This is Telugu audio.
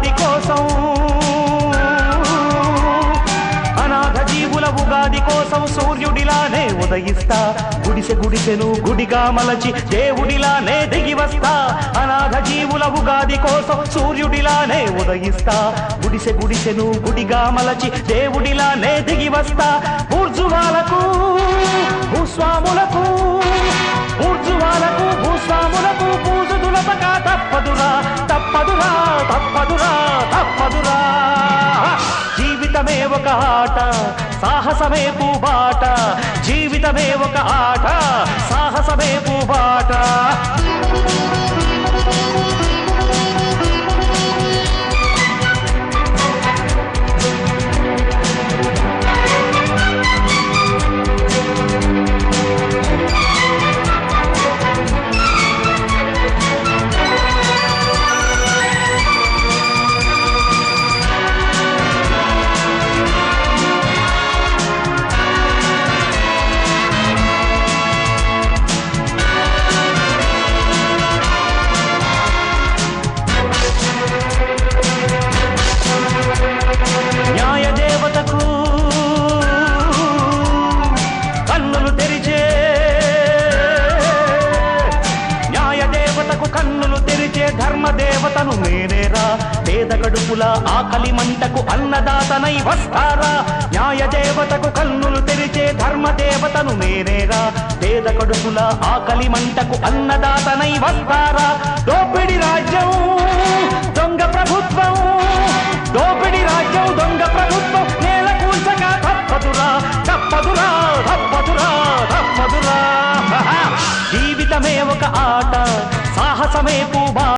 ఉగాది కోసం. అనాథ జీవుల ఉగాది కోసం సూర్యుడిలానే ఉదయిస్తా. గుడిసె గుడిసెను గుడిగా మలచి దేవుడిలానే దిగి వస్తా. అనాథ జీవుల ఉగాది కోసం సూర్యుడిలానే ఉదయిస్తా. గుడిసె గుడిసెను గుడిగా మలచి దేవుడిలానే దిగి వస్తా. ఊర్జువాలకు జీవితమే ఒక ఆట సాహసమే పూబాట జీవితమే ఒక ఆట సాహసమే పూబాట. నేతను నేనేరా? పేద గడుపుల ఆకలి మంటకు అన్నదాతనై వస్తారా? న్యాయ దేవతకు కన్నులు తెరిచే ధర్మ దేవతను నేనేరా? పేద కడుపుల ఆకలి మంటకు అన్నదాతనై వస్తారా? దోపిడి రాజ్యం దొంగ ప్రభుత్వం దోపిడి రాజ్యం దొంగ ప్రభుత్వం నేల కూల్చక తప్పదురా తప్పదురా తప్పదురా తప్పదురా. జీవితమే ఒక ఆట సాహసమే పూబా